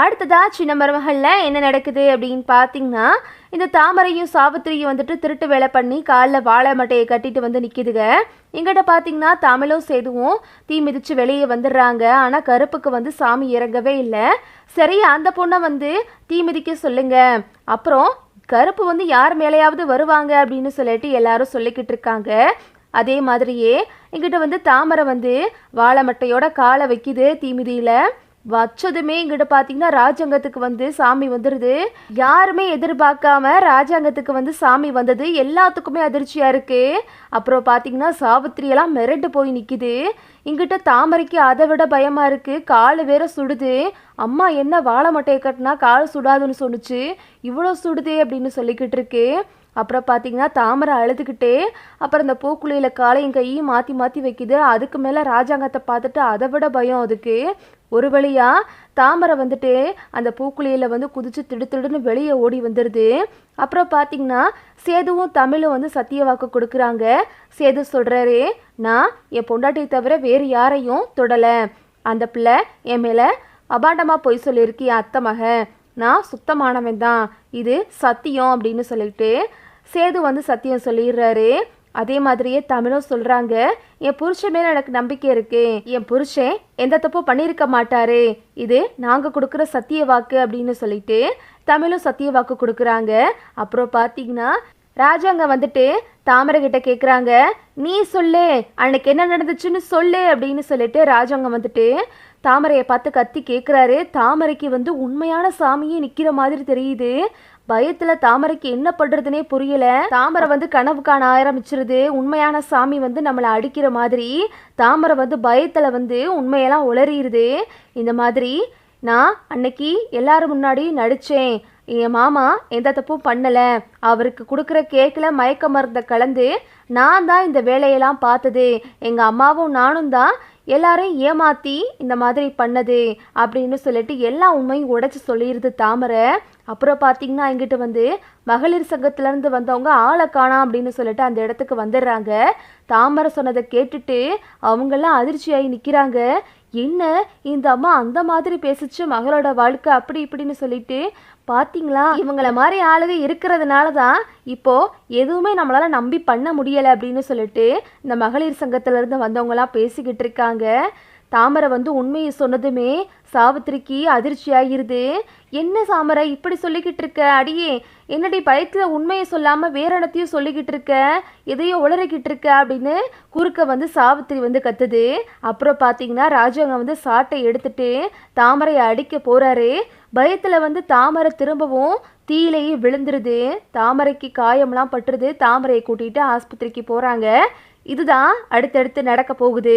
அடுத்ததா சின்ன மருமகளில் என்ன நடக்குது அப்படின்னு பார்த்தீங்கன்னா இந்த தாமரையும் சாவித்திரியும் வந்துட்டு திருட்டு வேலை பண்ணி காலில் வாழை மட்டையை கட்டிட்டு வந்து நிற்கிதுங்க எங்கிட்ட பார்த்தீங்கன்னா தமிழும் சேதுவும் தீ மிதித்து வெளியே வந்துடுறாங்க. ஆனால் கருப்புக்கு வந்து சாமி இறங்கவே இல்லை. சரி அந்த பொண்ணை வந்து தீ மிதிக்க சொல்லுங்க. அப்புறம் கருப்பு வந்து யார் மேலேயாவது வருவாங்க அப்படின்னு சொல்லிட்டு எல்லாரும் சொல்லிக்கிட்டு இருக்காங்க. அதே மாதிரியே எங்கிட்ட வந்து தாமரை வந்து வாழை மட்டையோட காலை வைக்குது தீமிதியில் வச்சதுமே இங்கிட்ட பார்த்தீங்கன்னா ராஜாங்கத்துக்கு வந்து சாமி வந்துடுது யாருமே எதிர்பார்க்காம ராஜாங்கத்துக்கு வந்து சாமி வந்தது. எல்லாத்துக்குமே அதிர்ச்சியாக இருக்குது அப்புறம் பார்த்தீங்கன்னா சாவித்திரியெல்லாம் மிரண்டு போய் நிற்கிது இங்கிட்ட தாமரைக்கு அதை விட பயமாக இருக்குது கால் வேற சுடுது. அம்மா என்ன வாழை மட்டையை கட்டினா கால் சுடாதுன்னு சொன்னுச்சு. இவ்வளோ சுடுதே அப்படின்னு சொல்லிக்கிட்டு இருக்கு. அப்புறம் பார்த்தீங்கன்னா தாமரை அழுதுகிட்டே அப்புறம் இந்த பூக்குழியில் காலையும் கையும் மாற்றி மாற்றி வைக்குது. அதுக்கு மேலே ராஜாங்கத்தை பார்த்துட்டு அதை விட பயம் அதுக்கு. ஒரு வழியாக தாமரை வந்துட்டு அந்த பூக்குழியில் வந்து குதிச்சு திடுத்திடுன்னு வெளியே ஓடி வந்துடுது அப்புறம் பார்த்தீங்கன்னா சேதுவும் தமிழும் வந்து சத்திய வாக்கு கொடுக்குறாங்க. சேது சொல்கிறாரு நான் என் பொண்டாட்டியை தவிர வேறு யாரையும் தொடலை. அந்த பிள்ளை என் மேலே அபாண்டமாக பொய் சொல்லியிருக்கு என் அத்தை மகன்? நான் சுத்தமானவன் தான். இது சத்தியம் அப்படின்னு சொல்லிட்டு சேது வந்து சத்தியம் சொல்லிடுறாரு. அதே மாதிரியே தமிழும் சொல்றாங்க. என் புருஷன் மேல எனக்கு நம்பிக்கை இருக்கு. என் புருஷன் எந்த தப்பும் பண்ணியிருக்க மாட்டாரு. இது நாங்க கொடுக்குற சத்திய வாக்கு அப்படின்னு சொல்லிட்டு தமிழும் சத்திய வாக்கு கொடுக்குறாங்க. அப்புறம் பார்த்தீங்கன்னா ராஜாங்க வந்துட்டு தாமரை கிட்ட கேட்குறாங்க நீ சொல்லு அன்னைக்கு என்ன நடந்துச்சுன்னு சொல்லு அப்படின்னு சொல்லிட்டு ராஜாங்க வந்துட்டு தாமரையை பார்த்து கத்தி கேட்குறாரு தாமரைக்கு வந்து உண்மையான சாமியே நிற்கிற மாதிரி தெரியுது. பயத்துல தாமரைக்கு என்ன பண்றதுனே புரியல. தாமரை வந்து கனவு காண ஆரம்பிச்சிருது. உண்மையான சாமி வந்து நம்மளை அடிக்கிற மாதிரி தாமரை வந்து பயத்துல வந்து உண்மையெல்லாம் உளறிடுது இந்த மாதிரி நான் அன்னைக்கு எல்லாரும் முன்னாடி நடித்தேன் என் மாமா எந்த தப்பும் பண்ணலை. அவருக்கு கொடுக்குற கேக்கில் மயக்க மருந்தை கலந்து நான் தான் இந்த வேலையெல்லாம் பார்த்தது. எங்கள் அம்மாவும் நானும் தான் எல்லாரையும் ஏமாற்றி இந்த மாதிரி பண்ணது அப்படின்னு சொல்லிட்டு எல்லா உண்மையும் உடைச்சி சொல்லிடுது தாமரை. அப்புறம் பார்த்தீங்கன்னா எங்கிட்ட வந்து மகளிர் சங்கத்திலேருந்து வந்தவங்க ஆளை காணாம் அப்படின்னு சொல்லிட்டு அந்த இடத்துக்கு வந்துடுறாங்க. தாமரை சொன்னதை கேட்டுட்டு அவங்கெல்லாம் அதிர்ச்சியாகி நிற்கிறாங்க என்ன இந்த அம்மா அந்த மாதிரி பேசிச்சு மகளோட வாழ்க்கை அப்படி இப்படின்னு சொல்லிட்டு? பார்த்தீங்களா இவங்களை மாதிரி ஆளுக இருக்கிறதுனால தான் இப்போ எதுவுமே நம்மளால நம்பி பண்ண முடியலை அப்படின்னு சொல்லிட்டு இந்த மகளிர் சங்கத்திலேருந்து இருந்து பேசிக்கிட்டு இருக்காங்க. தாமரை வந்து உண்மையை சொன்னதுமே சாவித்திரிக்கு அதிர்ச்சி ஆகிருது என்ன சாமரை இப்படி சொல்லிக்கிட்டு இருக்க? அடியே என்னடி பயத்தில் உண்மையை சொல்லாமல் வேற இடத்தையும் சொல்லிக்கிட்டு இருக்க? எதையோ உளறிக்கிட்டு இருக்க? அப்படின்னு குறுக்க வந்து சாவித்திரி வந்து கத்துது. அப்புறம் பார்த்தீங்கன்னா ராஜாங்க வந்து சாட்டை எடுத்துட்டு தாமரையை அடிக்க போகிறாரு பயத்தில் வந்து தாமரை திரும்பவும் தீயிலேயே விழுந்துருது. தாமரைக்கு காயம்லாம் பட்டுருது. தாமரையை கூட்டிகிட்டு ஆஸ்பத்திரிக்கு போகிறாங்க இதுதான் அடுத்தடுத்து நடக்க போகுது.